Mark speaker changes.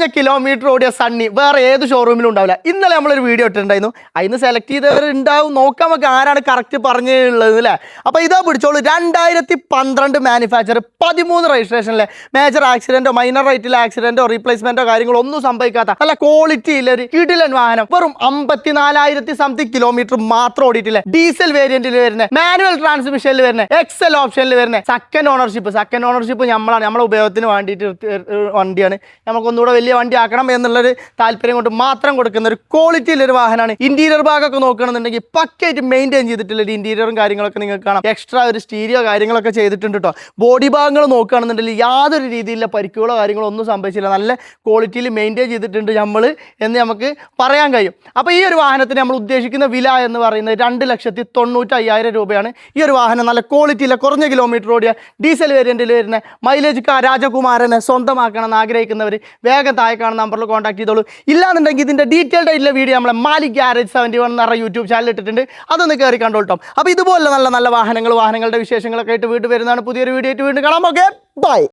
Speaker 1: കുറഞ്ഞ കിലോമീറ്റർ ഓടിയ സണ്ണി വേറെ ഏത് ഷോറൂമിലും ഉണ്ടാവില്ല. ഇന്നലെ നമ്മളൊരു വീഡിയോ ഇട്ടിട്ടുണ്ടായിരുന്നു. അതിന് സെലക്ട് ചെയ്തവർ ഉണ്ടാവും നോക്കാൻ നമുക്ക് ആരാണ് കറക്റ്റ് പറഞ്ഞുള്ളത് അല്ലേ അപ്പോൾ ഇതാ പിടിച്ചോളൂ. രണ്ടായിരത്തി പന്ത്രണ്ട് മാനുഫാക്ചർ പതിമൂന്ന് രജിസ്ട്രേഷനിലെ മേജർ ആക്സിഡന്റോ മൈനർ റേറ്റിലെ ആക്സിഡന്റോ റീപ്ലേസ്മെന്റോ കാര്യങ്ങളോ ഒന്നും സംഭവിക്കാത്ത നല്ല ക്വാളിറ്റി ഇല്ല ഒരു കിടിലൻ വാഹനം. വെറും അമ്പത്തിനാലായിരത്തി സംതിങ് കിലോമീറ്റർ മാത്രം ഓടിയിട്ടില്ല? ഡീസൽ വേരിയന്റിൽ വരുന്ന മാനുവൽ ട്രാൻസ്മിഷനിൽ വരുന്ന എക്സൽ ഓപ്ഷനിൽ വരുന്ന. സെക്കൻഡ് ഓണർഷിപ്പ് സെക്കൻഡ് ഓണർഷിപ്പ് നമ്മളാണ്. നമ്മളെ ഉപയോഗത്തിന് വേണ്ടിയിട്ട് വണ്ടിയാണ്. നമുക്കൊന്നുകൂടെ വലിയ വണ്ടി ആക്കണം എന്നുള്ളൊരു താല്പര്യം കൊണ്ട് മാത്രം കൊടുക്കുന്ന ഒരു ക്വാളിറ്റിയിലൊരു വാഹനമാണ് ഇന്റീരിയർ ഭാഗമൊക്കെ നോക്കുകയാണെന്നുണ്ടെങ്കിൽ പക്കയായിട്ട് മെയിന്റെയിൻ ചെയ്തിട്ടുള്ള ഒരു ഇന്റീരിയറും കാര്യങ്ങളൊക്കെ നിങ്ങൾക്ക് കാണാം. എക്സ്ട്രാ ഒരു സ്റ്റീരിയോ കാര്യങ്ങളൊക്കെ ചെയ്തിട്ടുണ്ട് കേട്ടോ ബോഡി ഭാഗങ്ങൾ നോക്കുകയാണെന്നുണ്ടെങ്കിൽ യാതൊരു രീതിയിലുള്ള പരിക്കുകളോ കാര്യങ്ങളോ ഒന്നും സംഭവിച്ചില്ല. നല്ല ക്വാളിറ്റിയിൽ മെയിന്റെയിൻ ചെയ്തിട്ടുണ്ട് നമ്മൾ എന്ന് നമുക്ക് പറയാൻ കഴിയും. അപ്പോൾ ഈ ഒരു വാഹനത്തിന് നമ്മൾ ഉദ്ദേശിക്കുന്ന വില എന്ന് പറയുന്നത് രണ്ട് ലക്ഷത്തി തൊണ്ണൂറ്റി അയ്യായിരം രൂപയാണ്. ഈ ഒരു വാഹനം നല്ല ക്വാളിറ്റിയിലെ കുറഞ്ഞ കിലോമീറ്റർ ഓടിയ ഡീസൽ വേരിയന്റിൽ വരുന്ന മൈലേജ് രാജകുമാരനെ സ്വന്തമാക്കണം എന്ന് ആഗ്രഹിക്കുന്നവർ വേഗം താഴെ കാണുന്ന നമ്പറിൽ കോൺടാക്ട് ചെയ്തോളൂ. ഇല്ലാന്നുണ്ടെങ്കിൽ ഇതിന്റെ ഡീറ്റെയിൽഡ് ആയിട്ടുള്ള വീഡിയോ നമ്മളെ മാലിക് ഗ്യാരേജ് സെവന്റി വൺ എന്ന് യൂട്യൂബ് ചാനൽ ഇട്ടിട്ടുണ്ട്. അതൊന്ന് കയറി കണ്ടോട്ടോ അപ്പോൾ ഇതുപോലെ നല്ല നല്ല വാഹനങ്ങൾ വാഹനങ്ങളുടെ വിശേഷങ്ങളൊക്കെ ആയിട്ട് വീണ്ടും വരുന്നതാണ് പുതിയൊരു വീഡിയോ ആയിട്ട് വീണ്ടും കാണാം. Okay bye